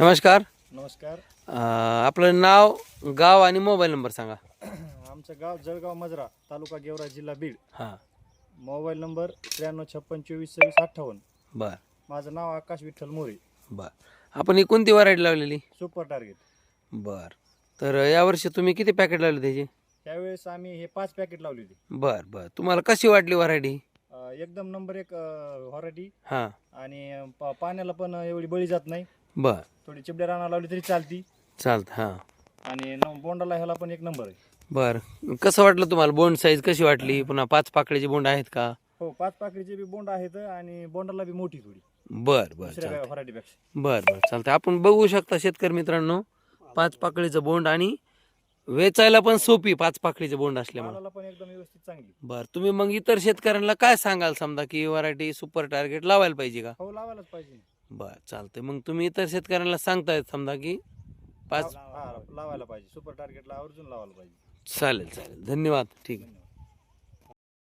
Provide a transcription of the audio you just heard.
नमस्कार. नमस्कार. अं, आपलं नाव गाव आणि मोबाईल नंबर सांगा. आमचं गाव जळगाव मजरा तालुका गेवरा जिल्हा बीड. हां. मोबाईल नंबर त्र्याण्णव छप्पन चोवीस सव्वीस अठ्ठावन्न. बर. माझं नाव आकाश विठ्ठल मोरे. बर. आपण ही कोणती व्हरायटी लावलेली? सुपर टार्गेट बर. तर यावर्षी तुम्ही किती पॅकेट लावले त्याचे? त्यावेळेस आम्ही हे पाच पॅकेट लावली होती बर बर. तुम्हाला कशी वाटली व्हरायटी अं, एकदम नंबर एक व्हरायटी हां. आणि पा- पाण्याला पण एवढी बळी जात नाही. बर. थोडी चिबड्या राणा लावली तरी चालती. चालतं हां. आणि न- बोंडाला ह्याला पण एक नंबर आहे. बर. कसं वाटलं तुम्हाला? बोंड साईज कशी वाटली? पुन्हा पाच पाकळीची बोंड आहेत का? हो पाच पाकळीचे बी बोंड आहेत आणि बोंडाला बी मोठी थोडी. बर बर दुसऱ्या चालतं व्हरायटीपेक्षा. बर बर चालतं आपण बघू शकता शेतकरी मित्रांनो पाच पाकळीचं बोंड आणि वेचायला पण सोपी पाच पाकळीचं बोंड असल्यामुळे मालाला पण एकदम व्यवस्थित चांगली. बर तुम्ही मग इतर शेतकऱ्यांना काय सांगाल समजा की व्हरायटी सुपर टार्गेट लावायला पाहिजे का? हो लावायलाच पाहिजे. बर चालतंय. मग तुम्ही इतर शेतकऱ्यांना सांगतायत समजा की पाच हा, लावायला पाहिजे. सुपर टार्गेटला आवर्जून लावायला पाहिजे. चालेल चालेल. धन्यवाद. ठीक आहे.